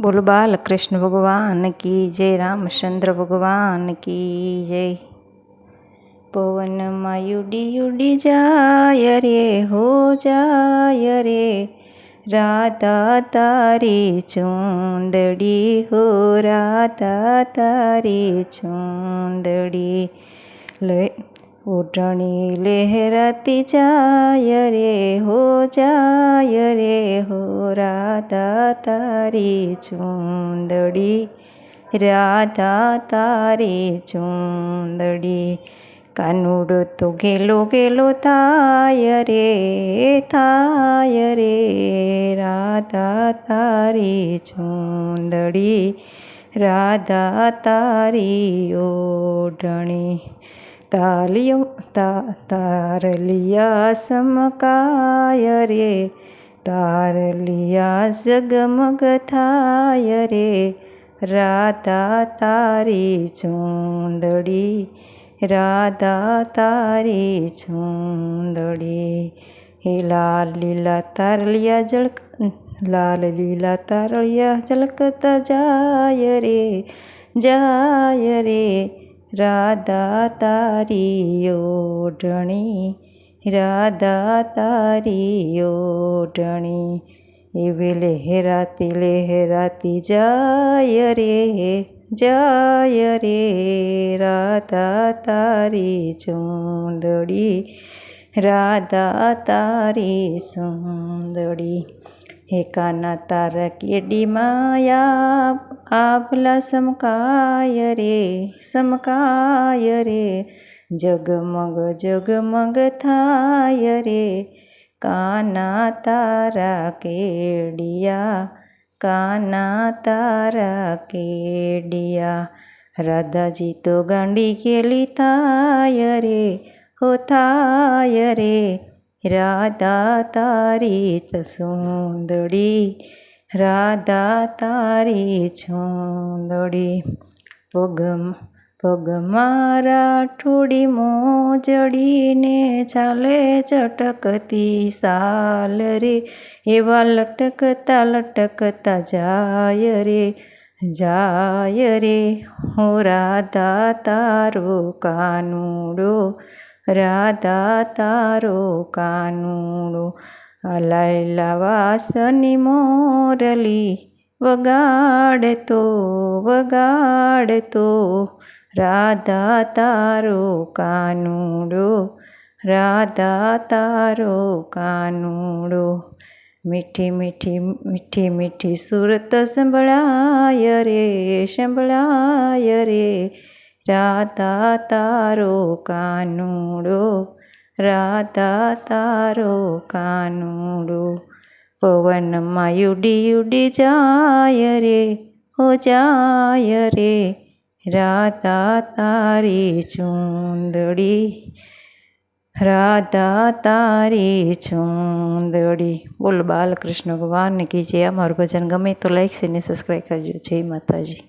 બોલો બાલકૃષ્ણ ભગવાન કી જય રામચંદ્ર ભગવાન કી જય. પવનમાં યુડી યુડી જાય રે, હો જાય રે. રાતા તારી ચૂંદડી, હો રાતા તારી ચૂંદડી. લે ઓઢણી લહેરાતી જાય રે હો, જાય રે હો, રાધા તારી ચૂંદડી, રાધા તારી ચૂંદડી. કાનુડો તો ગેલો ગેલો થાય રે થાય રે, રાધા તારી ચૂંદડી, રાધા તારી ઓઢણી તાલિયો તા તારલિયા સમકાય રે તારલિયા જગમગ થાય રે રાધા તારી ચૂંદડી રાધા તારી ચૂંદડી હે લાલ લીલા તારલિયા જળક લાલ લીલા તારલિયા ઝલકતા જાય રે જાય રે રાધા તારી ઓઢણી, રાધા તારી ઓઢણી એવી લહેરાતી લહેરાતી જાય રે જાય રે. રાધા તારી ચૂંદડી, રાધા તારી સુંદડી. હે કાના તારા કેડી માયા આભલા સમકાય રે સમકાય રે. જગમગ જગમગ થાય રે, કાના તારા કેડિયા, કાના તારા કેડિયા. રાધાજી તો ગાંડી કેલી થાય રે, હો થાય રે. રાધા તારી સુંદડી, રાધા તારી છોંદડી પગ પગ મારા ઠુડી મોજડીને ચાલે ચટકતી સાલ રે. એવા લટકતા લટકતા જાય રે જાય રે. હો રાધા તારો કાનુડો રાધા તારો કાનુડો લાયલા વાસની મોરલી વગાડતો વગાડતો રાધા તારો કાનુડો રાધા તારો કાનુડો મીઠી મીઠી મીઠી મીઠી સુરત સંભળાય રે સંભળાય રે. રાધા તારો કાનુડો રાધા તારો કાનુડો પવનમાં યુડી યુડી જાય રે હો જાય રે રાધા તારી ચૂંદડી રાધા તારી ચૂંદડી બોલ બાલકૃષ્ણ ભગવાન કી જય અમારું ભજન ગમે તો લાઈક છે ને સબસ્ક્રાઈબ કરજો જય માતાજી